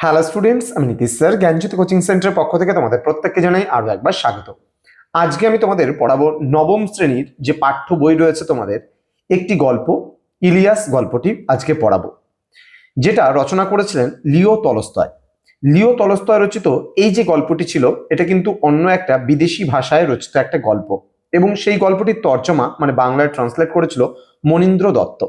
Hello students আমি Nitish sir জ্ঞানজ্যোতি coaching সেন্টারের পক্ষ থেকে তোমাদের প্রত্যেককে জানাই আরও একবার স্বাগত। আজকে আমি তোমাদের পড়াবো নবম শ্রেণির যে পাঠ্য বই রয়েছে তোমাদের, একটি গল্প, ইলিয়াস গল্পটি আজকে পড়াবো। যেটা রচনা করেছিলেন লিও তলস্তয়। লিও তলস্তয় রচিত এই যে গল্পটি ছিল, এটা কিন্তু অন্য একটা বিদেশি ভাষায় রচিত একটা গল্প। এবং সেই গল্পটির তর্জমা মানে বাংলায় ট্রান্সলেট করেছিল মনীন্দ্র দত্ত।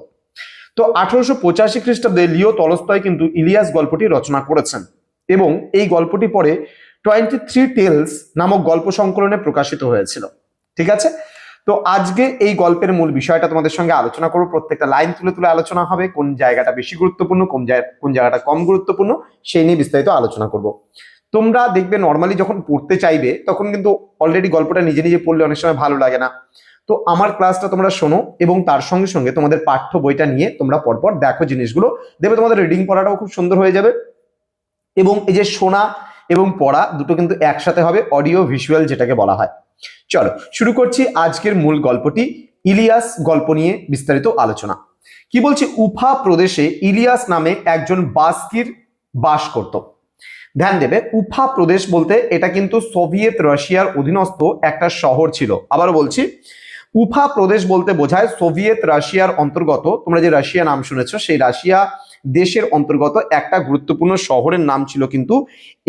তো আঠারোশো পঁচাশি খ্রিস্টাব্দে লিও তলস্তয় কিন্তু ইলিয়াস গল্পটি রচনা করেছেন এবং এই গল্পটি পরে টোয়েন্টি থ্রি টেলস নামক গল্প সংকলনে প্রকাশিত হয়েছিল। ঠিক আছে? তো আজকে এই গল্পের মূল বিষয়টা তোমাদের সঙ্গে আলোচনা করব। প্রত্যেকটা লাইন তুলে তুলে আলোচনা হবে, কোন জায়গাটা বেশি গুরুত্বপূর্ণ, কোন জায়গা কোন জায়গাটা কম গুরুত্বপূর্ণ, সেই নিয়ে বিস্তারিত আলোচনা করব। তোমরা দেখবে নর্মালি যখন পড়তে চাইবে, তখন কিন্তু অলরেডি গল্পটা নিজে নিজে পড়লে অনেক সময় ভালো লাগে না। তো আমার ক্লাসটা তোমরা শোনো এবং তার সঙ্গে সঙ্গে তোমাদের পাঠ্য বইটা নিয়ে তোমরা পরপর দেখো জিনিসগুলো। দেখবে তোমাদের রিডিং পড়াটাও খুব সুন্দর হয়ে যাবে এবং এই যে শোনা এবং পড়া দুটো কিন্তু একসাথে হবে অডিও ভিজুয়াল যেটাকে বলা হয়। চলো, শুরু করছি আজকের মূল গল্পটি, ইলিয়াস গল্প নিয়ে বিস্তারিত আলোচনা। কি বলছে? উফা প্রদেশে ইলিয়াস নামে একজন বাস্কির বাস করত। ধ্যান দেবে, উফা প্রদেশ বলতে এটা কিন্তু সোভিয়েত রাশিয়ার অধীনস্থ একটা শহর ছিল। আবার বলছি উফা প্রদেশ বলতে বোঝায় সোভিয়েত রাশিয়ার অন্তর্গত। তোমরা যে রাশিয়া নাম শুনেছ, সেই রাশিয়া দেশের অন্তর্গত একটা গুরুত্বপূর্ণ শহরের নাম ছিল কিন্তু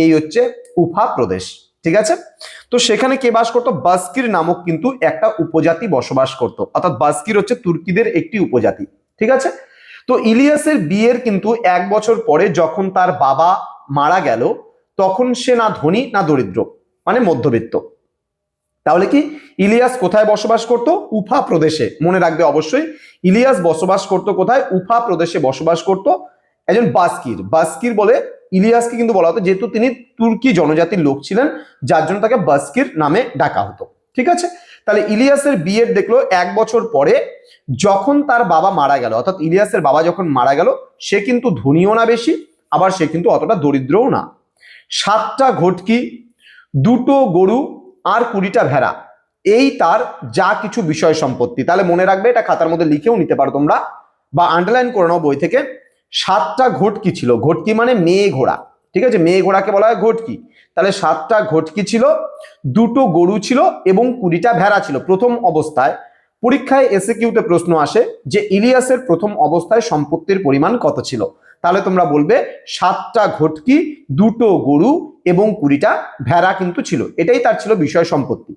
এই হচ্ছে উফা প্রদেশ, ঠিক আছে? তো সেখানে কে বাস করতো? বাস্কির নামক কিন্তু একটা উপজাতি বসবাস করত। অর্থাৎ বাস্কির হচ্ছে তুর্কিদের একটি উপজাতি, ঠিক আছে? তো ইলিয়াসের বিয়ের কিন্তু এক বছর পরে যখন তার বাবা মারা গেল, তখন সে না ধনী, না দরিদ্র মানে মধ্যবিত্ত। তাহলে কি ইলিয়াস কোথায় বসবাস করত? উফা প্রদেশে। মনে রাখবে অবশ্যই, ইলিয়াস বসবাস করত কোথায়? উফা প্রদেশে বসবাস করত একজন বাস্কির। বাস্কির বলে ইলিয়াসকে কিন্তু বলা হতো, যেহেতু তিনি তুর্কি জনজাতির লোক ছিলেন, যার জন্য তাকে বাস্কির নামে ডাকা হতো। ঠিক আছে? তাহলে ইলিয়াসের বিয়ের দেখল, এক বছর পরে যখন তার বাবা মারা গেল, অর্থাৎ ইলিয়াসের বাবা যখন মারা গেল, সে কিন্তু ধনীও না বেশি, আবার সে কিন্তু অতটা দরিদ্রও না। সাতটা ঘটকি, দুটো গরু আর কুড়িটা ভেড়া। এই তার যা কিছু বিষয় সম্পত্তি। তাহলে মনে রাখবে, এটা খাতার মধ্যে লিখেও নিতে পারো তোমরা। বা আন্ডারলাইন করে নাও বই থেকে, সাতটা ঘটকি ছিল। ঘটকি মানে মেয়ে ঘোড়া। ঠিক আছে? মেয়ে ঘোড়াকে বলা হয় ঘটকি। তাহলে সাতটা ঘটকি ছিল, দুটো গরু ছিল এবং কুড়িটা ভেড়া ছিল। প্রথম অবস্থায় পরীক্ষায় এসে কিউতে প্রশ্ন আসে যে ইলিয়াসের প্রথম অবস্থায় সম্পত্তির পরিমাণ কত ছিল? তাহলে তোমরা বলবে সাতটা ঘটকি, দুটো গরু এবং কুড়িটা ভেড়া কিন্তু ছিল। এটাই তার ছিল বিষয় সম্পত্তি।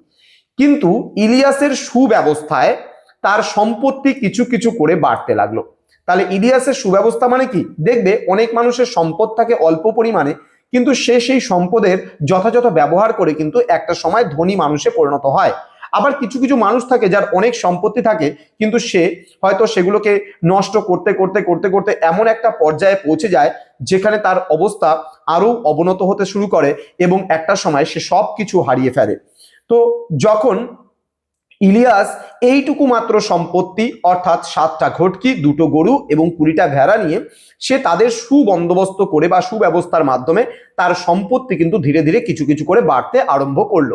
কিন্তু ইলিয়াসের সুব্যবস্থায় তার সম্পত্তি কিছু কিছু করে বাড়তে লাগল। তাহলে ইলিয়াসের সুব্যবস্থা মানে কি? দেখবে অনেক মানুষের সম্পদ থাকে অল্প পরিমাণে, কিন্তু সে সেই সম্পদের যথাযথ ব্যবহার করে কিন্তু একটা সময় ধনী মানুষে পরিণত হয়। আবার কিছু কিছু মানুষ থাকে যার অনেক সম্পত্তি থাকে, কিন্তু সে হয়তো সেগুলোকে নষ্ট করতে করতে করতে করতে এমন একটা পর্যায়ে পৌঁছে যায় যেখানে তার অবস্থা আরও অবনত হতে শুরু করে এবং একটা সময় সে সব কিছু হারিয়ে ফেলে। তো যখন ইলিয়াস এইটুকু মাত্র সম্পত্তি, অর্থাৎ সাতটা ঘটকি, দুটো গরু এবং কুড়িটা ভেড়া নিয়ে সে তাদের সুবন্দোবস্ত করে বা সুব্যবস্থার মাধ্যমে তার সম্পত্তি কিন্তু ধীরে ধীরে কিছু কিছু করে বাড়তে আরম্ভ করল।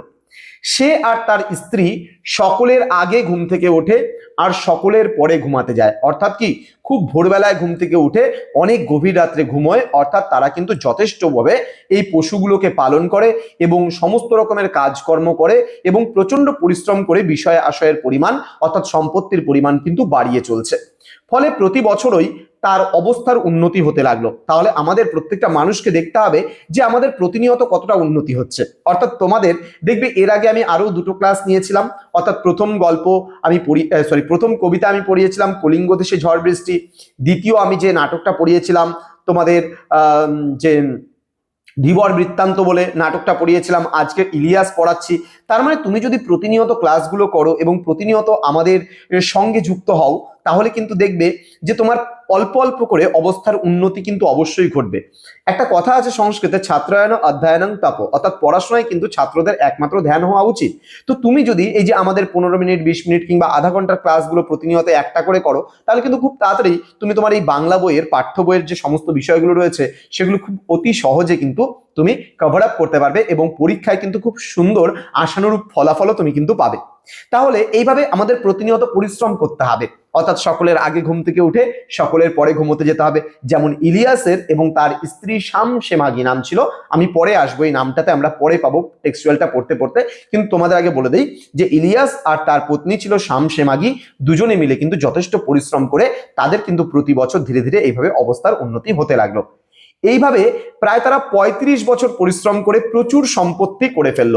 সে আর তার স্ত্রী সকলের আগে ঘুম থেকে ওঠে আর সকলের পরে ঘুমাতে যায়। অর্থাৎ কি? খুব ভোরবেলায় ঘুম থেকে উঠে অনেক গভীর রাত্রে ঘুমোয়, অর্থাৎ তারা কিন্তু যথেষ্টভাবে এই পশুগুলোকে পালন করে এবং সমস্ত রকমের কাজকর্ম করে এবং প্রচণ্ড পরিশ্রম করে বিষয় আশয়ের পরিমাণ, অর্থাৎ সম্পত্তির পরিমাণ কিন্তু বাড়িয়ে চলছে। ফলে প্রতি বছরই তার অবস্থার উন্নতি হতে লাগল। তাহলে আমাদের প্রত্যেকটা মানুষকে দেখতে হবে যে আমাদের প্রতিনিয়ত কতটা উন্নতি হচ্ছে। অর্থাৎ তোমাদের, দেখবে এর আগে আমি আরও দুটো ক্লাস নিয়েছিলাম। অর্থাৎ প্রথম গল্প আমি পড়ি সরি প্রথম কবিতা আমি পড়িয়েছিলাম কলিঙ্গ দেশে ঝড় বৃষ্টি। দ্বিতীয় আমি যে নাটকটা পড়িয়েছিলাম, তোমাদের যে ধীবর বৃত্তান্ত বলে নাটকটা পড়িয়েছিলাম, আজকে ইলিয়াস পড়াচ্ছি। তার মানে তুমি যদি প্রতিনিয়ত ক্লাসগুলো করো এবং প্রতিনিয়ত আমাদের সঙ্গে যুক্ত হও তাহলে কিন্তু দেখবে যে তোমার অল্প অল্প করে অবস্থার উন্নতি কিন্তু অবশ্যই ঘটবে। একটা কথা আছে সংস্কৃতে, ছাত্রায়ন, অধ্যয়নং, তাপ। অর্থাৎ পড়াশোনায় কিন্তু ছাত্রদের একমাত্র ধ্যান হওয়া উচিত। তো তুমি যদি এই যে আমাদের পনেরো মিনিট, বিশ মিনিট কিংবা আধা ঘণ্টার ক্লাসগুলো প্রতিনিয়ত একটা করে করো, তাহলে কিন্তু খুব তাড়াতাড়ি তুমি তোমার এই বাংলা বইয়ের, পাঠ্য বইয়ের যে সমস্ত বিষয়গুলো রয়েছে, সেগুলো খুব অতি সহজে কিন্তু তুমি কভার আপ করতে পারবে এবং পরীক্ষায় কিন্তু খুব সুন্দর আশানুরূপ ফলাফলও তুমি কিন্তু পাবে। তাহলে এইভাবে আমাদের প্রতিনিয়ত পরিশ্রম করতে হবে। অর্থাৎ সকলের আগে ঘুম থেকে উঠে সকলের পরে ঘুমোতে যেতে হবে। যেমন ইলিয়াসের এবং তার স্ত্রী শাম সেমাগি নাম ছিল? আমি পরে আসব এই নামটাতে, আমরা পরে পাবো টেক্সচুয়ালটা পড়তে পড়তে। কিন্তু তোমাদের আগে বলে দিই যে ইলিয়াস আর তার পত্নী ছিল শাম সেমাগি দুজনে মিলে কিন্তু যথেষ্ট পরিশ্রম করে তাদের কিন্তু প্রতি বছর ধীরে ধীরে এইভাবে অবস্থার উন্নতি হতে লাগল। এইভাবে প্রায় তারা ৩৫ বছর পরিশ্রম করে প্রচুর সম্পত্তি করে ফেলল।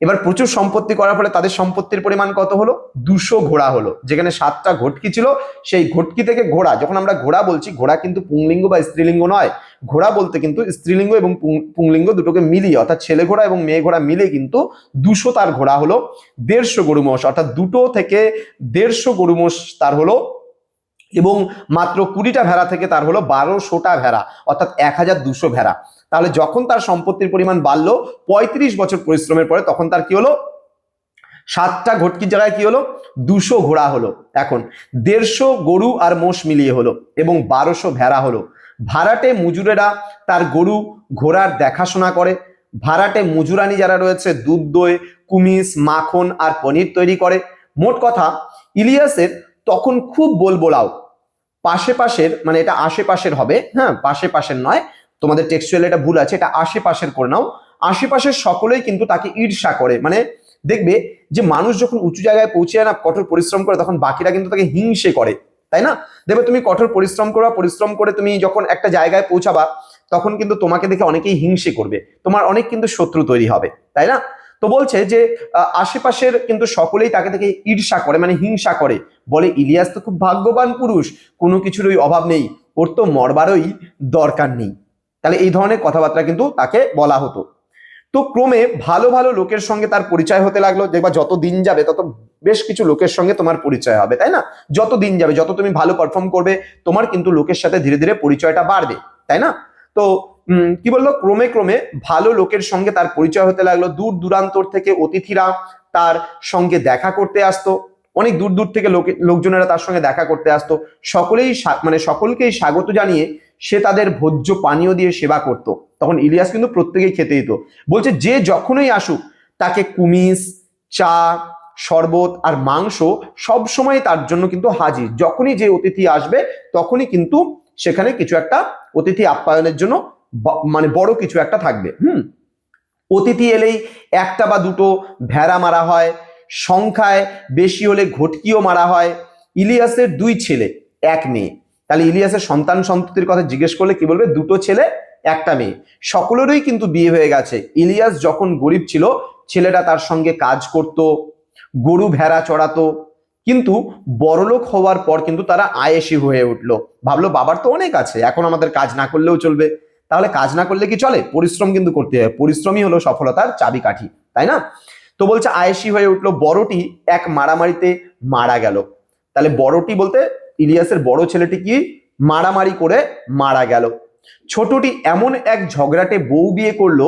এবার প্রচুর সম্পত্তি করার ফলে তাদের সম্পত্তির পরিমাণ কত হলো? দুশো ঘোড়া হলো। যেখানে সাতটা ঘটকি ছিল, সেই ঘটকি থেকে ঘোড়া, যখন আমরা ঘোড়া বলছি, ঘোড়া কিন্তু পুংলিঙ্গ বা স্ত্রীলিঙ্গ নয়। ঘোড়া বলতে কিন্তু স্ত্রীলিঙ্গ এবং পুংলিঙ্গ দুটোকে মিলিয়ে, অর্থাৎ ছেলে ঘোড়া এবং মেয়ে ঘোড়া মিলে কিন্তু দুশো তার ঘোড়া হলো। দেড়শো গরু মোষ অর্থাৎ দুটো থেকে দেড়শো গরু মোষ তার হলো এবং মাত্র কুড়িটা ভেড়া থেকে তার হলো বারোশোটা ভেড়া, অর্থাৎ এক হাজার দুশো ভেড়া। তাহলে যখন তার সম্পত্তির পরিমাণ বাড়লো, পঁয়ত্রিশ বছর পরিশ্রমের পরে তখন তার কি হলো? সাতটা ঘটকির জায়গায় কি হলো? দুশো ঘোড়া হলো। এখন দেড়শো গরু আর মোষ মিলিয়ে হলো এবং বারোশো ভেড়া হলো। ভাড়াটে মজুরেরা তার গরু ঘোড়ার দেখাশোনা করে। ভাড়াটে মজুরানি যারা রয়েছে, দুধ, দই, কুমিস, মাখন আর পনির তৈরি করে। মোট কথা, ইলিয়াসের তখন খুব বলবোলাও পাশে পাশের মানে এটা আশেপাশের হবে হ্যাঁ পাশে পাশের নয়। তোমাদের টেক্সচুয়াল এটা ভুল আছে, এটা আশেপাশের করে নাও। আশেপাশের সকলেই কিন্তু তাকে ঈর্ষা করে। মানে দেখবে যে মানুষ যখন উঁচু জায়গায় পৌঁছে না, কঠোর পরিশ্রম করে, তখন বাকিরা কিন্তু তাকে হিংসে করে, তাই না? দেখবে তুমি কঠোর পরিশ্রম করবা পরিশ্রম করে তুমি যখন একটা জায়গায় পৌঁছাবা, তখন কিন্তু তোমাকে দেখে অনেকেই হিংসে করবে। তোমার অনেক কিন্তু শত্রু তৈরি হবে, তাই না? তো বলছে যে আশেপাশের কিন্তু সকলেই তাকে থেকে ঈর্ষা করে মানে হিংসা করে। বলে, ইলিয়াস তো খুব ভাগ্যবান পুরুষ, কোনো কিছুরই অভাব নেই, ওর তো মরবারই দরকার নেই। তাহলে এই ধরনের কথাবার্তা কিন্তু তাকে বলা হতো। তো ক্রমে ভালো ভালো লোকের সঙ্গে তার পরিচয় হতে লাগল, দেখবা যত দিন যাবে তত বেশ কিছু লোকের সঙ্গে তোমার পরিচয় হবে, তাই না? যত দিন যাবে, যত তুমি ভালো পারফর্ম করবে, তোমার কিন্তু লোকের সাথে ধীরে ধীরে পরিচয়টা বাড়বে, তাই না? তো কি বলল? ক্রমে ক্রমে ভালো লোকের সঙ্গে তার পরিচয় হতে লাগল। দূর দূরান্তর থেকে অতিথিরা তার সঙ্গে দেখা করতে আসতো। অনেক দূর দূর থেকে লোকে, লোকজনেরা তার সঙ্গে দেখা করতে আসতো। সকলেই মানে সকলকেই স্বাগত জানিয়ে সে তাদের ভোজ্য পানীয় দিয়ে সেবা করত। তখন ইলিয়াস কিন্তু প্রত্যেকেই খেতে দিত। বলছে, যে যখনই আসুক, তাকে কুমিস, চা, শরবত আর মাংস সব সময় তার জন্য কিন্তু হাজির। যখনই যে অতিথি আসবে, তখনই কিন্তু সেখানে কিছু একটা অতিথি আপ্যায়নের জন্য মানে বড় কিছু একটা থাকবে। হুম? অতিথি এলেই একটা বা দুটো ভেড়া মারা হয়, সংখ্যায় বেশি হলে ঘটকিও মারা হয়। ইলিয়াসের দুই ছেলে, এক মেয়ে। তাহলে ইলিয়াসের সন্তান সন্ততির কথা জিজ্ঞেস করলে কি বলবে? দুটো ছেলে, একটা মেয়ে। সকলেরই কিন্তু বিয়ে হয়ে গেছে। ইলিয়াস যখন গরিব ছিল, ছেলেটা তার সঙ্গে কাজ করত, গরু ভেড়া চড়াতো। কিন্তু বড়লোক হওয়ার পর কিন্তু তারা আয়েসি হয়ে উঠল। ভাবলো, বাবার তো অনেক আছে, এখন আমাদের কাজ না করলেও চলবে। তাহলে কাজ না করলে কি চলে? পরিশ্রম কিন্তু করতে হবে পরিশ্রমই হলো সফলতার চাবিকাঠি, তাই না? তো বলছে আয়েসি হয়ে উঠল, বড়টি এক মারামারিতে মারা গেল। তাহলে বড়টি বলতে ইলিয়াসের বড় ছেলেটি কি? মারামারি করে মারা গেল। ছোটটি এমন এক ঝগড়াটে বউ বিয়ে করল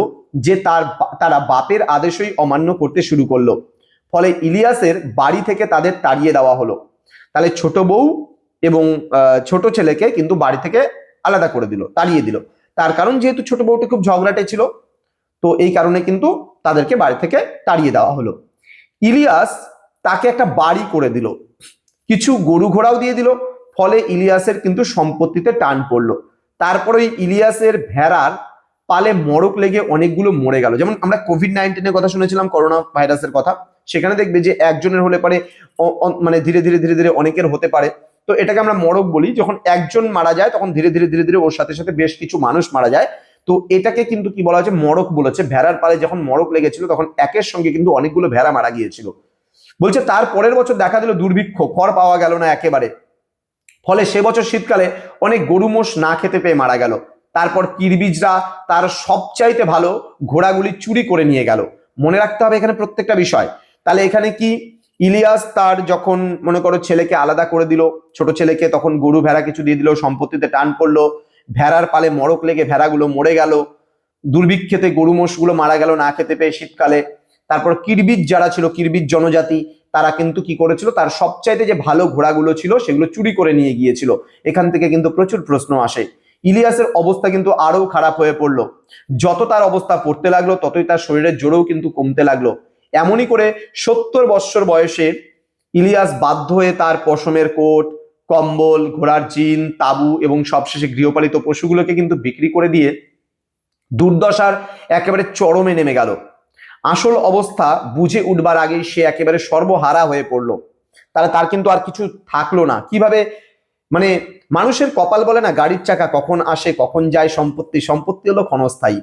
যে তার তারা বাপের আদেশই অমান্য করতে শুরু করল। ফলে ইলিয়াসের বাড়ি থেকে তাদের তাড়িয়ে দেওয়া হলো। তাহলে ছোট বউ এবং ছোট ছেলেকে কিন্তু বাড়ি থেকে আলাদা করে দিল, তাড়িয়ে দিল। তার কারণ যেহেতু ছোট বউটি খুব ঝগড়াটে ছিল, তো এই কারণে কিন্তু তাদেরকে বাড়ি থেকে তাড়িয়ে দেওয়া হলো। ইলিয়াস তাকে একটা বাড়ি করে দিল, কিছু গরু ঘোড়াও দিয়ে দিল, ফলে ইলিয়াসের কিন্তু সম্পত্তিতে টান পড়ল। তারপরে ইলিয়াসের ভেড়ার পালে মরক লেগে অনেকগুলো মরে গেল। যেমন আমরা কোভিড নাইন্টিনের কথা শুনেছিলাম, করোনা ভাইরাসের কথা। সেখানে দেখবে যে একজনের হলে পারে মানে ধীরে ধীরে ধীরে ধীরে অনেকের হতে পারে। তো এটাকে আমরা মরক বলি। যখন একজন মারা যায়, তখন ধীরে ধীরে ধীরে ধীরে ওর সাথে সাথে বেশ কিছু মানুষ মারা যায়। তো এটাকে কিন্তু কি বলা হচ্ছে মরক বলেছে। ভেড়ার পালে যখন মরক লেগেছিল, তখন একের সঙ্গে কিন্তু অনেকগুলো ভেড়া মারা গিয়েছিল। বলছে, তার পরের বছর দেখা দিল দুর্ভিক্ষ। খড় পাওয়া গেল না একেবারে। ফলে সে বছর শীতকালে অনেক গরু মোষ না খেতে পেয়ে মারা গেল। তারপর কিরবিজরা তার সবচাইতে ভালো ঘোড়াগুলি চুরি করে নিয়ে গেল। মনে রাখতে হবে এখানে প্রত্যেকটা বিষয়। তাহলে এখানে কি ইলিয়াস তার যখন, মনে করো, ছেলেকে আলাদা করে দিল, ছোট ছেলেকে তখন গরু ভেড়া কিছু দিয়ে দিল, সম্পত্তিতে টান পড়ল, ভেড়ার পালে মরক লেগে ভেড়াগুলো মরে গেল, দুর্ভিক্ষেতে গরু মোষগুলো মারা গেল না খেতে পেয়ে শীতকালে। তারপর কিরবিজ যারা ছিল, কিরবিজ জনজাতি, তারা কিন্তু কি করেছিল, তার সবচাইতে যে ভালো ঘোড়াগুলো ছিল, সেগুলো চুরি করে নিয়ে গিয়েছিল। এখান থেকে কিন্তু প্রচুর প্রশ্ন আসে। ইলিয়াসের অবস্থা কিন্তু আরও খারাপ হয়ে পড়ল। যত তার অবস্থা পড়তে লাগল, ততই তার শরীরের জোরেও কিন্তু কমতে লাগল। এমনই করে সত্তর বৎসর বয়সে ইলিয়াস বাধ্য হয়ে তার পশমের কোট, কম্বল, ঘোড়ার জিন, তাবু এবং সবশেষে গৃহপালিত পশুগুলোকে কিন্তু বিক্রি করে দিয়ে দুর্দশার একেবারে চরমে নেমে গেল। আসল অবস্থা বুঝে উঠবার আগেই সে একেবারে সর্বহারা হয়ে পড়ল। তাহলে তার কিন্তু আর কিছু থাকল না। কীভাবে? মানে মানুষের কপাল বলে না, গাড়ির চাকা কখন আসে, কখন যায়, সম্পত্তি সম্পত্তি হলো ক্ষণস্থায়ী।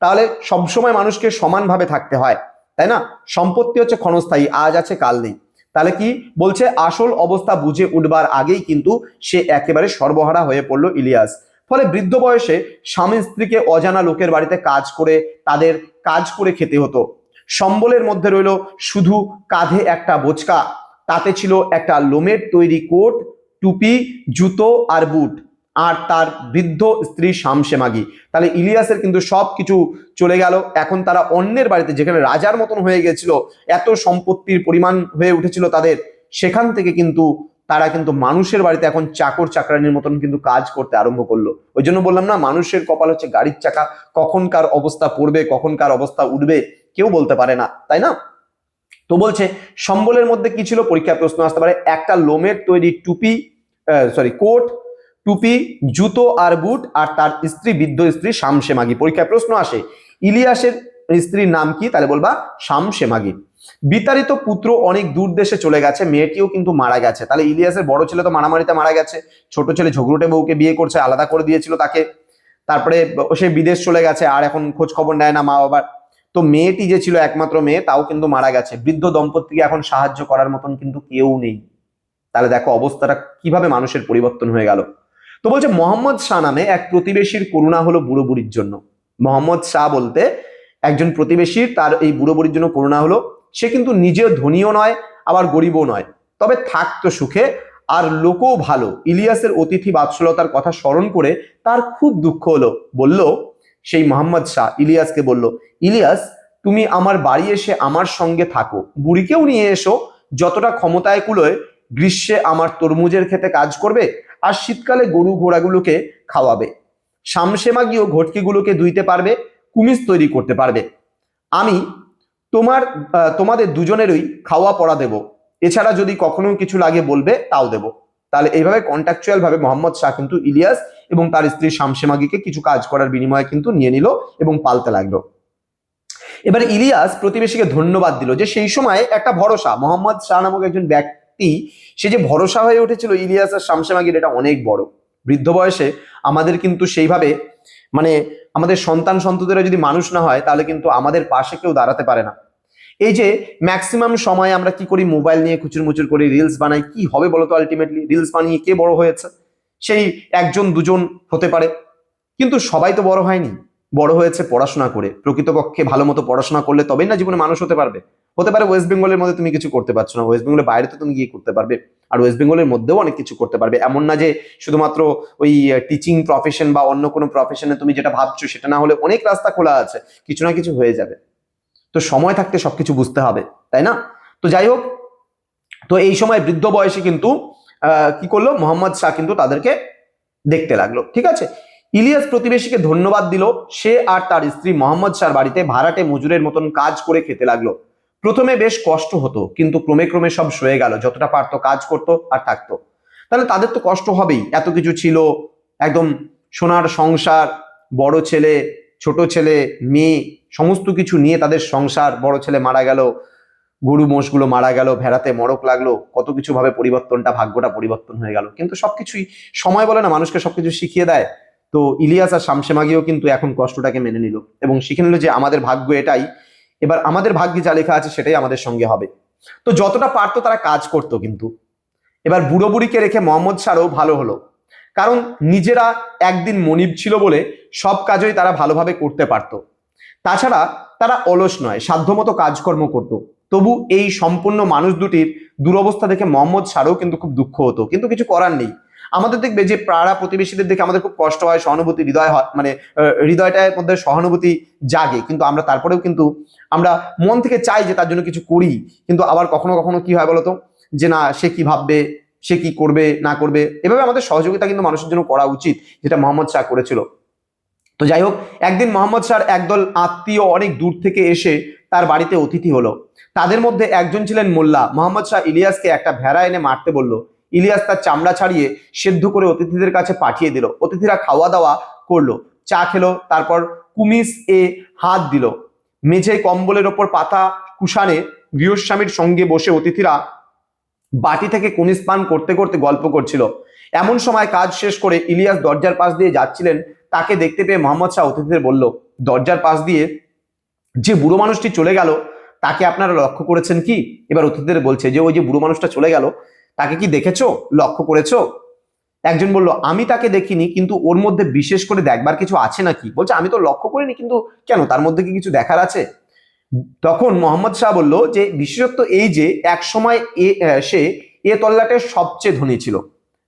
তাহলে সবসময় মানুষকে সমানভাবে থাকতে হয়। তাই না? সম্পত্তি হচ্ছে ক্ষণস্থায়ী, আজ আছে, কাল নেই। তাহলে কি? বলছে, আসল অবস্থা বুঝে উঠবার আগেই কিন্তু সে একেবারে সর্বহারা হয়ে পড়ল ইলিয়াস। ফলে বৃদ্ধ বয়সে স্বামী স্ত্রীকে অজানা লোকের বাড়িতে কাজ করে, তাদের কাজ করে খেতে হতো। সম্বলের মধ্যে রইল শুধু কাঁধে একটা বোচকা, তাতে ছিল একটা লোমের তৈরি কোট, টুপি, জুতো আর বুট। আর তার বৃদ্ধ স্ত্রী শামসেমাগি তাহলে ইলিয়াসের কিন্তু সব কিছু চলে গেল। এখন তারা অন্যের বাড়িতে, যেখানে রাজার মতন হয়ে গেছিল এত সম্পত্তির পরিমাণ হয়ে উঠেছিল তাদের, সেখান থেকে কিন্তু তারা কিন্তু মানুষের বাড়িতে এখন চাকর চাকরানির মতন কিন্তু কাজ করতে আরম্ভ করল। ওই জন্য বললাম না, মানুষের কপাল হচ্ছে গাড়ির চাকা। কখন কার অবস্থা পড়বে কখন কার অবস্থা উঠবে, কেউ বলতে পারে না, তাই না? তো বলছে, সম্বলের মধ্যে কি ছিল? পরীক্ষা প্রশ্ন আসতে পারে, একটা লোমের তৈরি টুপি সরি কোট টুপি, জুতো আর বুট, আর তার স্ত্রী, বৃদ্ধ স্ত্রী শামসেমাগি পরীক্ষায় প্রশ্ন আসে, ইলিয়াসের স্ত্রীর নাম কি? তাহলে বলবা শামসেমাগি বিতাড়িত পুত্র অনেক দূর দেশে চলে গেছে, মেয়েটিও কিন্তু মারা গেছে। তাহলে ইলিয়াসের বড় ছেলে তো মারামারিতে মারা গেছে, ছোট ছেলে ঝগড়ুটে বউকে বিয়ে করছে, আলাদা করে দিয়েছিল তাকে। তারপরে সে বিদেশ চলে গেছে, আর এখন খোঁজ খবর নেয় না মা বাবার। তো মেয়েটি যে ছিল একমাত্র মেয়ে, তাও কিন্তু মারা গেছে। বৃদ্ধ দম্পতিকে এখন সাহায্য করার মতন কিন্তু কেউ নেই। তাহলে দেখো অবস্থাটা কীভাবে মানুষের পরিবর্তন হয়ে গেল। তো বলছে, মোহাম্মদ শাহ নামে এক প্রতিবেশীর করুণা হলো বুড়ো বুড়ির জন্য। মোহাম্মদ শাহ বলতে, একজন প্রতিবেশীর তার এই বুড়ো বুড়ির জন্য করুণা হলো। সে কিন্তু নিজেও ধনীও নয়, আবার গরিবও নয়। তবে থাকতো সুখে, আর লোকও ভালো। ইলিয়াসের অতিথি বাৎসলতার কথা স্মরণ করে তার খুব দুঃখ হলো। বলল, সেই মোহাম্মদ শাহ, ইলিয়াসকে বলল, ইলিয়াস, তুমি আমার বাড়ি এসে আমার সঙ্গে থাকো। বুড়িকেও নিয়ে এসো। যতটা ক্ষমতায় কুলোয় গ্রীষ্মে আমার তরমুজের খেতে কাজ করবে আর শীতকালে গরু ঘোড়াগুলোকে খাওয়াবে। শামসেমা গিয়েও ঘটকিগুলোকে ধুইতে পারবে কুমিজ তৈরি করতে পারবে। আমি তোমার তোমাদের দুজনেরই খাওয়া পড়া দেব। এছাড়া যদি কখনো কিছু লাগে বলবে, তাও দেব। তাহলে এইভাবে কন্ট্রাকচুয়াল ভাবে মোহাম্মদ শাহ কিন্তু ইলিয়াস এবং তার স্ত্রী শামসেমাগিকে কিছু কাজ করার বিনিময়ে কিন্তু নিয়ে নিল এবং পালতে লাগল। এবার ইলিয়াস প্রতিবেশীকে ধন্যবাদ দিল যে সেই সময় একটা ভরসা, মোহাম্মদ শাহ নামক একজন ব্যক্তি সে যে ভরসা হয়ে উঠেছিল ইলিয়াস আর শামসেমাগির, এটা অনেক বড়। বৃদ্ধ বয়সে আমাদের কিন্তু সেইভাবে মানে আমাদের সন্তান সন্ততিরা যদি মানুষ না হয়, তাহলে কিন্তু আমাদের পাশে কেউ দাঁড়াতে পারে না। এই যে ম্যাক্সিমাম সময় আমরা কি করি? মোবাইল নিয়ে খুচুর মুচুর করি রিলস বানাই, কি হবে বলতো আলটিমেটলি রিলস বানিয়ে কে বড় হয়েছে? সেই একজন, দুজন হতে পারে। কিন্তু সবাই তো বড় হয়নি। বড় হয়েছে পড়াশোনা করে। প্রকৃতপক্ষে ভালো মতো পড়াশোনা করলে তবেই না জীবনে মানুষ হতে পারবে। হতে পারে ওয়েস্ট বেঙ্গলের মধ্যে তুমি কিছু করতে পারছ না। ওয়েস্ট বেঙ্গলের বাইরে তো তুমি গিয়ে করতে পারবে। আর ওয়েস্ট বেঙ্গলের মধ্যেও অনেক কিছু করতে পারবে। এমন না যে শুধুমাত্র ওই টিচিং প্রফেশন বা অন্য কোনো প্রফেশনে তুমি যেটা ভাবছ, সেটা না হলে অনেক রাস্তা খোলা আছে। কিছু না কিছু হয়ে যাবে। তো সময় থাকতে সবকিছু বুঝতে হবে, তাই না? তো যাই হোক, তো এই সময় বৃদ্ধ বয়সে কিন্তু কি করল? মোহাম্মদ শাহ কিন্তু তাদেরকে দেখতে লাগল, ঠিক আছে? ইলিয়াস প্রতিবেশীকে ধন্যবাদ দিল। সে আর তার স্ত্রী মোহাম্মদ শাহর বাড়িতে ভাড়াটে মজুরের মতন কাজ করে খেতে লাগল। প্রথমে বেশ কষ্ট হতো, কিন্তু ক্রমে ক্রমে সব সয়ে গেল, যতটা পারতো কাজ করতো আর থাকতো। তাহলে তাদের তো কষ্ট হবেই, এত কিছু ছিল, একদম সোনার সংসার, বড় ছেলে, ছোট ছেলে, মেয়ে, সমস্ত কিছু নিয়ে তাদের সংসার, বড় ছেলে মারা গেল, গরু মোষগুলো মারা গেল, ভেড়াতে মরক লাগল, কত কিছু ভাবে পরিবর্তনটা, ভাগ্যটা পরিবর্তন হয়ে গেল। কিন্তু সবকিছুই সময় বলে না, মানুষকে সবকিছু শিখিয়ে দেয়। তো ইলিয়াস আর শামসেমাগিও কিন্তু এখন কষ্টটাকে মেনে নিল এবং শিখে নিল যে আমাদের ভাগ্য এটাই এবার আমাদের ভাগ্যে যা লেখা আছে সেটাই আমাদের সঙ্গে হবে। তো যতটা পারতো তারা কাজ করতো কিন্তু। এবার বুড়ো বুড়িকে রেখে মোহাম্মদ সারও ভালো হলো। কারণ নিজেরা একদিন মনিব ছিল বলে সব কাজই তারা ভালোভাবে করতে পারত। তাছাড়া তারা অলস নয়, সাধ্যমতো কাজকর্ম করত। তবু এই সম্পূর্ণ মানুষ দুটির দুরবস্থা দেখে মোহাম্মদ সারও কিন্তু খুব দুঃখ হতো। কিন্তু কিছু করার নেই। আমাদের দেখবে যে পাড়া প্রতিবেশীদের দেখে আমাদের খুব কষ্ট হয়, সহানুভূতি, হৃদয় হয় মানে হৃদয়টার মধ্যে সহানুভূতি জাগে। কিন্তু আমরা তারপরেও কিন্তু আমরা মন থেকে চাই যে তার জন্য কিছু করি। কিন্তু আবার কখনো কখনো কি হয় বলতো? যে না, সে কি ভাববে? সে কি করবে? না করবে? এভাবে আমাদের সহযোগিতা কিন্তু মানুষের জন্য করা উচিত, যেটা মোহাম্মদ শাহ করেছিল। তো যাই হোক, একদিন মোহাম্মদ শাহ একদল আত্মীয় অনেক দূর থেকে এসে তার বাড়িতে অতিথি হলো। তাদের মধ্যে একজন ছিলেন মোল্লা। মোহাম্মদ শাহ ইলিয়াসকে একটা ভেড়া এনে মারতে বলল ইলিয়াস তার চামড়া ছাড়িয়ে সেদ্ধ করে অতিথিদের কাছে পাঠিয়ে দিল। অতিথিরা খাওয়া দাওয়া করল, চা খেলো, তারপর কুমিস এ হাত দিল। মেঝে কম্বলের ওপর পাতা কুষানে গৃহস্বামীর সঙ্গে বসে অতিথিরা বাটি থেকে কুমিস পান করতে করতে গল্প করছিল। এমন সময় কাজ শেষ করে ইলিয়াস দরজার পাশ দিয়ে যাচ্ছিলেন। তাকে দেখতে পেয়ে মোহাম্মদ শাহ অতিথিদের বলল, দরজার পাশ দিয়ে যে বুড়ো মানুষটি চলে গেল, তাকে আপনারা লক্ষ্য করেছেন কি? এবার অতিথিদের বলছে যে, ওই যে বুড়ো মানুষটা চলে গেল তাকে কি দেখেছ? লক্ষ্য করেছ? একজন বলল, আমি তাকে দেখিনি, কিন্তু ওর মধ্যে বিশেষ করে দেখবার কিছু আছে নাকি? বলছে, আমি তো লক্ষ্য করিনি, কিন্তু কেন? তার মধ্যে কি কিছু দেখার আছে? তখন মোহাম্মদ শাহ বলল যে, বিশেষত্ব এই যে, এক সময় এ সে এ তল্লাটের সবচেয়ে ধনী ছিল।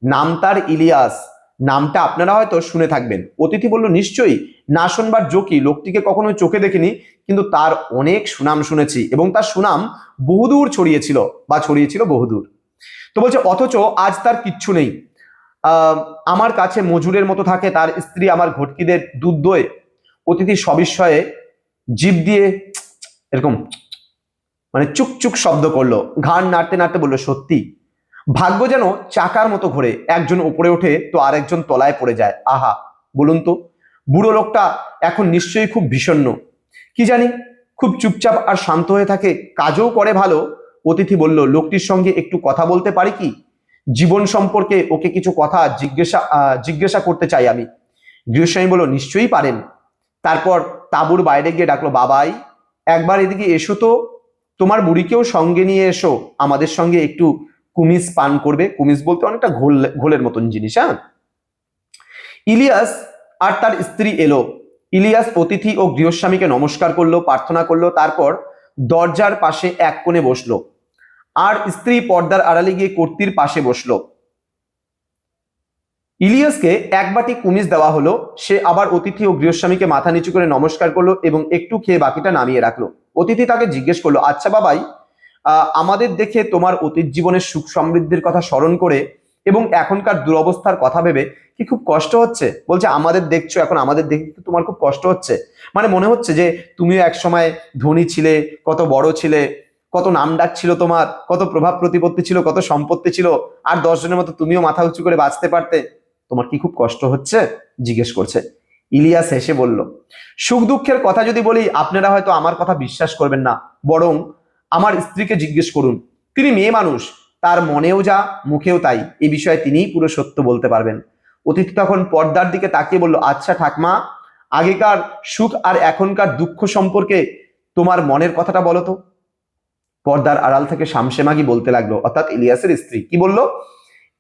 নাম তার ইলিয়াস। নামটা আপনারা হয়তো শুনে থাকবেন। অতিথি বলল, নিশ্চয়ই। না শুনবার জোকি লোকটিকে কখনো চোখে দেখিনি, কিন্তু তার অনেক সুনাম শুনেছি এবং তার সুনাম বহুদূর ছড়িয়েছিল বা ছড়িয়েছিল বহুদূর। তো বলছে, অথচ আজ তার কিচ্ছু নেই। আমার কাছে মজুরের মতো থাকে, তার স্ত্রী আমার ঘটকিদের দুধ দোয়। অতিথি সবিস্ময়ে জিভ দিয়ে এরকম মানে চুকচুক শব্দ করল। ঘাড় নাড়তে নাড়তে বলল, সত্যি? ভাগ্য যেন চাকার মতো ঘোরে। একজন উপরে ওঠে তো আরেকজন তলায় পড়ে যায়। আহা, বলুন তো, বুড়ো লোকটা এখন নিশ্চয়ই খুব বিষণ্ণ। কি জানি, খুব চুপচাপ আর শান্ত হয়ে থাকে। কাজও করে ভালো অতিথি বলল, লোকটির সঙ্গে একটু কথা বলতে পারি কি? জীবন সম্পর্কে ওকে কিছু কথা জিজ্ঞাসা জিজ্ঞাসা করতে চাই আমি। গৃহস্বামী বলল, নিশ্চয়ই পারেন। তারপর তাঁবুর বাইরে গিয়ে ডাকলো, বাবাই, একবার এদিকে এসো তো। তোমার বুড়িকেও সঙ্গে নিয়ে এসো। আমাদের সঙ্গে একটু কুমিস পান করবে। কুমিস বলতে অনেকটা ঘোল, ঘোলের মতন জিনিস হ্যাঁ? ইলিয়াস আর তার স্ত্রী এলো। ইলিয়াস অতিথি ও গৃহস্বামীকে নমস্কার করল, প্রার্থনা করল, তারপর দরজার পাশে এক কোণে বসল। আর স্ত্রী পর্দার আড়ালে গিয়ে কর্তির পাশে বসল। ইলিয়াসকে এক বাটি কুমিজ দেওয়া হলো, সে আবার অতিথি ও গৃহস্বামীকে মাথা নিচু করে নমস্কার করল এবং একটু খেয়ে বাকিটা নামিয়ে রাখল। অতিথি তাকে জিজ্ঞেস করল আচ্ছা বাবাই আমাদের দেখে তোমার অতীত জীবনের সুখ সমৃদ্ধির কথা স্মরণ করে এবং এখনকার দুরবস্থার কথা ভেবে কি খুব কষ্ট হচ্ছে? বলছে, আমাদের দেখছ, এখন আমাদের দেখে তোমার খুব কষ্ট হচ্ছে। মানে মনে হচ্ছে যে তুমিও এক সময় ধনী ছিলে, কত বড় ছিলে কত নাম ডাক ছিল তোমার, কত প্রভাব প্রতিপত্তি ছিল, কত সম্পত্তি ছিল, আর দশ জনের মতো তুমিও মাথা উঁচু করে বাঁচতে পারতে? তোমার কি খুব কষ্ট হচ্ছে? জিজ্ঞেস করছে। ইলিয়াস হেসে বলল, সুখ দুঃখের কথা যদি বলি, আপনারা হয়তো আমার কথা বিশ্বাস করবেন না। বরং আমার স্ত্রীকে জিজ্ঞেস করুন। তিনি মেয়ে মানুষ, তার মনেও যা, মুখেও তাই। এ বিষয়ে তিনিই পুরো সত্য বলতে পারবেন। অতিথি তখন পর্দার দিকে তাকিয়ে বলল আচ্ছা ঠাকমা, আগেকার সুখ আর এখনকার দুঃখ সম্পর্কে তোমার মনের কথাটা বলো তো। পর্দার আড়াল থেকে শামসেমাগি বলতে লাগল, অর্থাৎ ইলিয়াসের স্ত্রী। কি বলল?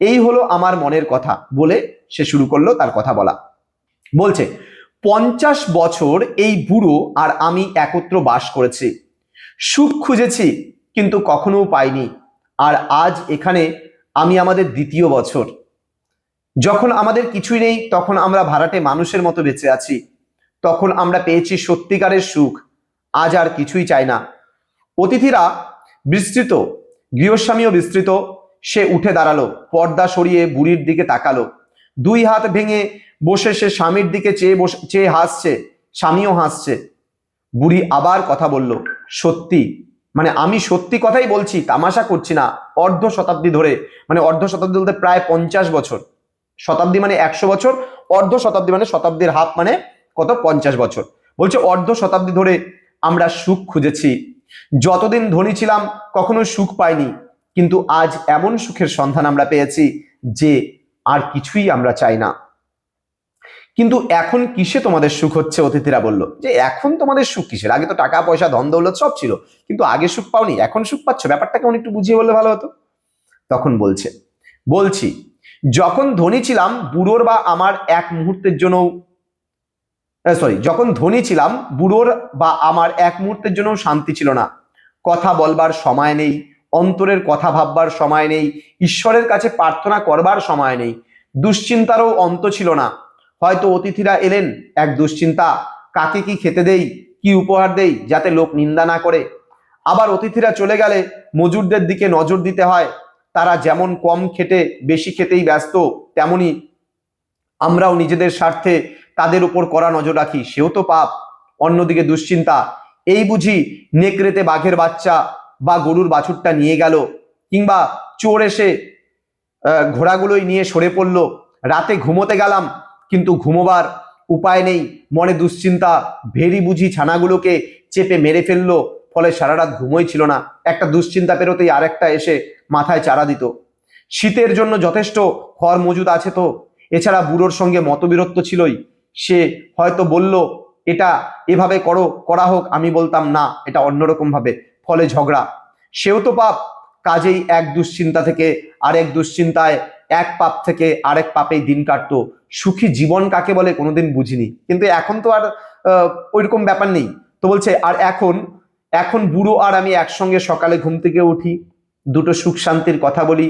এই হলো আমার মনের কথা বলে সে শুরু করল তার কথা বলা। বলছে, পঞ্চাশ বছর এই বুড়ো আর আমি একত্র বাস করেছি। সুখ খুঁজেছি, কিন্তু কখনো পাইনি। আর আজ এখানে আমি আমাদের দ্বিতীয় বছর। যখন আমাদের কিছুই নেই, তখন আমরা ভাড়াটে মানুষের মতো বেঁচে আছি। তখন আমরা পেয়েছি সত্যিকারের সুখ। আজ আর কিছুই চাই না। অতিথিরা বিস্তৃত, গৃহস্বামীও বিস্তৃত, সে উঠে দাঁড়াল, পর্দা সরিয়ে বুড়ির দিকে তাকালো। দুই হাত ভেঙে বসে সে স্বামীর দিকে চেয়ে বসে, চেয়ে হাসছে, স্বামীও হাসছে। বুড়ি আবার কথা বলল, সত্যি? মানে আমি সত্যি কথাই বলছি, তামাশা করছি না, অর্ধ শতাব্দী ধরে মানে অর্ধ শতাব্দী বলতে প্রায় পঞ্চাশ বছর। শতাব্দী মানে একশো বছর, অর্ধ শতাব্দী মানে শতাব্দীর হাফ মানে কত? পঞ্চাশ বছর। বলছে, অর্ধ শতাব্দী ধরে আমরা সুখ খুঁজেছি যতদিন ধনী ছিলাম, কখনো সুখ পাইনি, কিন্তু আজ এমন সুখের সন্ধান আমরা পেয়েছি যে আর কিছুই আমরা চাই না। কিন্তু এখন কিসে তোমাদের সুখ হচ্ছে? অতিথিরা বলল, যে এখন তোমাদের সুখ কিসের? আগে তো টাকা, পয়সা, ধন, দৌলত সব ছিল, কিন্তু আগে সুখ পাওনি, এখন সুখ পাচ্ছ? ব্যাপারটা কেমন একটু বুঝিয়ে বললে ভালো হতো। তখন বলছে, বলছি, যখন ধনী ছিলাম, বুড়োর বা আমার এক মুহূর্তের জন্য সরি যখন ধনী ছিলাম, বুড়োর বা আমার এক মুহূর্তের জন্য শান্তি ছিল না। কথা বলবার সময় নেই, অন্তরের কথা ভাববার সময় নেই, ঈশ্বরের কাছে প্রার্থনা করবার সময় নেই। দুশ্চিন্তারও অন্ত ছিল না। হয়তো অতিথিরা এলেন, এক দুশ্চিন্তা, কাকে কি খেতে দেই, কি উপহার দেই, যাতে লোক নিন্দা না করে। আবার অতিথিরা চলে গেলে, মজুরদের দিকে নজর দিতে হয়। তারা যেমন কম খেটে, বেশি খেতেই ব্যস্ত, তেমনি আমরাও নিজেদের স্বার্থে তাদের উপর করা নজর রাখি। সেও তো পাপ, অন্যদিকে দুশ্চিন্তা। এই বুঝি নেকড়েতে বাঘের বাচ্চা বা গরুর বাছুরটা নিয়ে গেল, কিংবা চোর এসে ঘোড়াগুলোই নিয়ে সরে পড়ল। রাতে ঘুমোতে গেলাম, কিন্তু ঘুমোবার উপায় নেই। মনে দুশ্চিন্তা, ভেরি বুঝি ছানাগুলোকে চেপে মেরে ফেলল, ফলে সারা রাত ঘুমোই ছিল না। একটা দুশ্চিন্তা পেরোতেই আরেকটা এসে মাথায় চারা দিত। শীতের জন্য যথেষ্ট খড় মজুদ আছে তো, এছাড়া বুড়োর সঙ্গে মতবিরত্ব ছিলই। সে হয়তো বলল, এটা এভাবে করো, করা হোক, আমি বলতাম না, এটা অন্যরকম ভাবে, ফলে ঝগড়া। সেও তো পাপ, কাজেই এক দুশ্চিন্তা থেকে আরেক দুশ্চিন্তায়, এক পাপ থেকে আরেক পাপেই দিন কাটতো। সুখী জীবন কাকে বলে কোনোদিন বুঝিনি। কিন্তু এখন তো আর ওইরকম ব্যাপার নেই। তো বলছে, আর এখন এখন বুড়ো আর আমি একসঙ্গে সকালে ঘুম থেকে উঠি, দুটো সুখ শান্তির কথা বলি,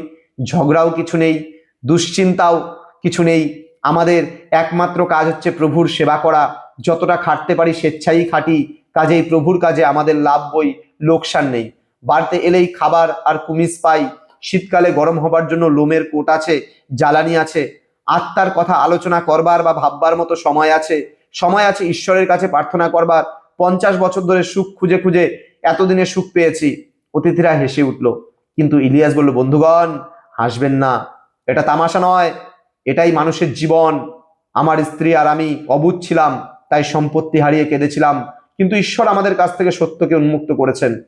ঝগড়াও কিছু নেই, দুশ্চিন্তাও কিছু নেই আমাদের একমাত্র কাজ হচ্ছে প্রভুর সেবা করা। যতটা খাটতে পারি স্বেচ্ছাই খাটি, কাজেই প্রভুর কাজে আমাদের লাভ বই, লোকসান নেই। বাড়তে এলেই খাবার আর কুমিজ পাই। শীতকালে গরম হবার জন্য লোমের কোট আছে, জ্বালানি আছে। আত্মার কথা আলোচনা করবার বা ভাববার মতো সময় আছে। সময় আছে ঈশ্বরের কাছে প্রার্থনা করবার। পঞ্চাশ বছর ধরে সুখ খুঁজে খুঁজে এতদিনে সুখ পেয়েছি। অতিথিরা হেসে উঠল। কিন্তু ইলিয়াস বলল, বন্ধুগণ, হাসবেন না। এটা তামাশা নয়। এটাই মানুষের জীবন। আমার স্ত্রী আর আমি অবুধ ছিলাম, তাই সম্পত্তি হারিয়ে কেঁদেছিলাম। কিন্তু ঈশ্বর আমাদের কাছ থেকে সত্যকে উন্মুক্ত করেছেন।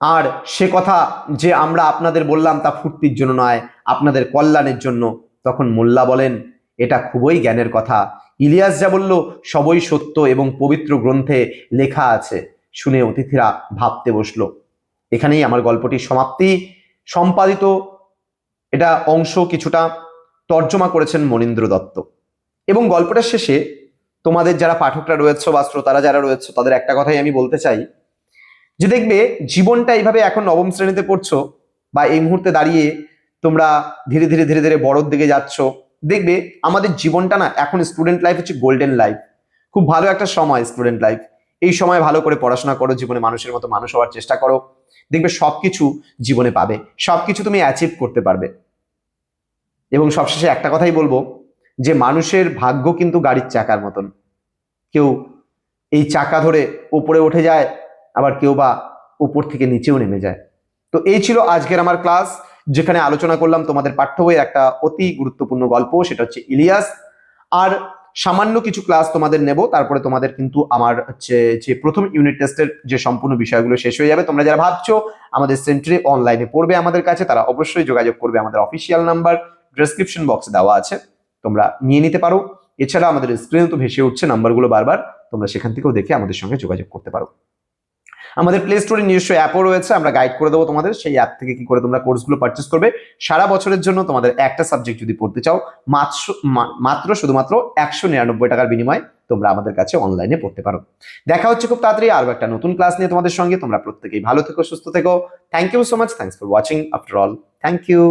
আর সে কথা যে আমরা আপনাদের বললাম তা ফুর্তির জন্য নয়, আপনাদের কল্যাণের জন্য। তখন মোল্লা বলেন, এটা খুবই জ্ঞানের কথা। ইলিয়াস যা বলল, সবই সত্য এবং পবিত্র গ্রন্থে লেখা আছে। শুনে অতিথিরা ভাবতে বসল। এখানেই আমার গল্পটির সমাপ্তি। সম্পাদিত এটা অংশ কিছুটা তর্জমা করেছেন মনীন্দ্র দত্ত। এবং গল্পটার শেষে তোমাদের যারা পাঠকরা রয়েছে বা শ্রোতারা যারা রয়েছে, তাদের একটা কথাই আমি বলতে চাই, যে দেখবে জীবনটা এইভাবে এখন নবম শ্রেণীতে পড়ছো বা এই মুহূর্তে দাঁড়িয়ে তোমরা ধীরে ধীরে ধীরে ধীরে বড়র দিকে যাচ্ছ, দেখবে আমাদের জীবনটা না এখন স্টুডেন্ট লাইফ হচ্ছে গোল্ডেন লাইফ খুব ভালো একটা সময় স্টুডেন্ট লাইফ এই সময় ভালো করে পড়াশোনা করো, জীবনে মানুষের মতো মানুষ হওয়ার চেষ্টা করো। দেখবে সবকিছু জীবনে পাবে। সব কিছু তুমি অ্যাচিভ করতে পারবে। এবং সবশেষে একটা কথাই বলব, যে মানুষের ভাগ্য কিন্তু গাড়ির চাকার মতন। কেউ এই চাকা ধরে উপরে উঠে যায়, আবার কেউ বা উপর থেকে নিচেও নেমে যায়। তো এই ছিল আজকের আমার ক্লাস, যেখানে আলোচনা করলাম তোমাদের পাঠ্য বইয়ের একটা অতি গুরুত্বপূর্ণ গল্প, সেটা হচ্ছে ইলিয়াস। আর সামান্য কিছু ক্লাস তোমাদের নেব, তারপরে তোমাদের কিন্তু আমার হচ্ছে যে প্রথম ইউনিট টেস্টের যে সম্পূর্ণ বিষয়গুলো শেষ হয়ে যাবে। তোমরা যারা ভাবছ আমাদের সেন্টারে অনলাইনে পড়বে আমাদের কাছে, তারা অবশ্যই যোগাযোগ করবে আমাদের অফিসিয়াল নাম্বার ডেসক্রিপশন বক্সে দেওয়া আছে। তোমরা নিয়ে নিতে পারো। এছাড়া আমাদের স্ক্রিনে তো ভেসে উঠছে নাম্বারগুলো বারবার। তোমরা সেখান থেকেও দেখে আমাদের সঙ্গে যোগাযোগ করতে পারো। আমাদের প্লে স্টোরে নিজস্ব অ্যাপও রয়েছে। আমরা গাইড করে দেবো তোমাদের। সেই অ্যাপ থেকে কি করে তোমরা কোর্সগুলো পারচেস করবে। সারা বছরের জন্য তোমাদের একটা সাবজেক্ট যদি পড়তে চাও, মাত্র মাত্র শুধুমাত্র একশো নিরানব্বই টাকার বিনিময়ে তোমরা আমাদের কাছে অনলাইনে পড়তে পারো। দেখা হচ্ছে খুব তাড়াতাড়ি আরও একটা নতুন ক্লাস নিয়ে তোমাদের সঙ্গে। তোমরা প্রত্যেকেই ভালো থেকো, সুস্থ থেকো। Thank you so much thanks for watching after all thank you